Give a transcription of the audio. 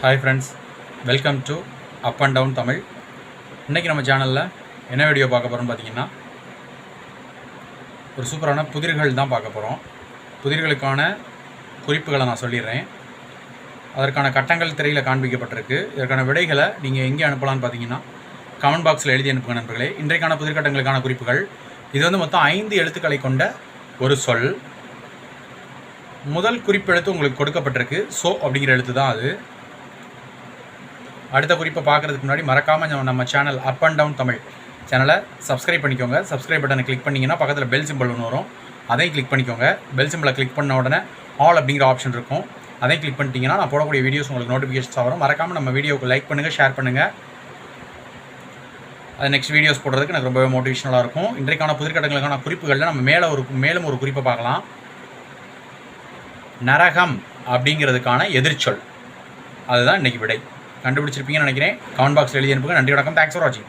Hi friends welcome to up and down Tamil இன்றைக்கி நம்ம சேனலில் என்ன வீடியோ பார்க்க போகிறோம்னு பார்த்தீங்கன்னா ஒரு சூப்பரான புதிர்கள் தான் பார்க்க போகிறோம் புதிர்களுக்கான குறிப்புகளை நான் சொல்லிடுறேன். அதற்கான கட்டங்கள் திரையில் காண்பிக்கப்பட்டிருக்கு. இதற்கான விடைகளை நீங்கள் எங்கே அனுப்பலாம்னு பார்த்தீங்கன்னா கமெண்ட் பாக்ஸில் எழுதி அனுப்புங்க நண்பர்களே. இன்றைக்கான புதிர்கட்டங்களுக்கான குறிப்புகள். இது வந்து மொத்தம் ஐந்து எழுத்துக்களை கொண்ட ஒரு சொல். முதல் குறிப்பெழுத்து உங்களுக்கு கொடுக்கப்பட்டிருக்கு. சோ அப்படிங்கிற எழுத்து தான் அது. அடுத்த குறிப்பை பார்க்குறதுக்கு முன்னாடி மறக்காமல் நம்ம channel up and down Tamil சேனலை சப்ஸ்கிரைப் பண்ணிக்கோங்க. சப்ஸ்கிரைப் பட்டனை கிளிக் பண்ணிங்கன்னா பக்கத்தில் பெல் சிம்பிள் ஒன்று வரும். அதையும் கிளிக் பண்ணிக்கோங்க. பெல் சிம்பிளை கிளிக் பண்ண உடனே ஆல் அப்படிங்கிற ஆப்ஷன் இருக்கும். அதையும் கிளிக் பண்ணிட்டீங்கன்னா நான் போடக்கூடிய வீடியோஸ் உங்களுக்கு நோட்டிஃபிகேஷன்ஸ் வரும். மறக்காமல் நம்ம வீடியோவுக்கு லைக் பண்ணுங்கள் ஷேர் பண்ணுங்கள் அது நெக்ஸ்ட் வீடியோஸ் போடுறதுக்கு எனக்கு ரொம்பவே மோட்டிவேஷனலாக இருக்கும். இன்றைக்கான புதிர்கட்டங்களுக்கான குறிப்புகளில் நம்ம மேலே ஒரு மேலும் ஒரு குறிப்பை பார்க்கலாம். நரகம் அப்படிங்கிறதுக்கான எதிர்ச்சொல். அதுதான் இன்னைக்கு விடை. கண்டுபிடிச்சிருப்பீங்கன்னு நினைக்கிறேன். கமெண்ட் பாக்ஸில் எழுதி அனுப்புங்க. நன்றி வணக்கம். தேங்க்ஸ் ஃபார் வாட்சிங்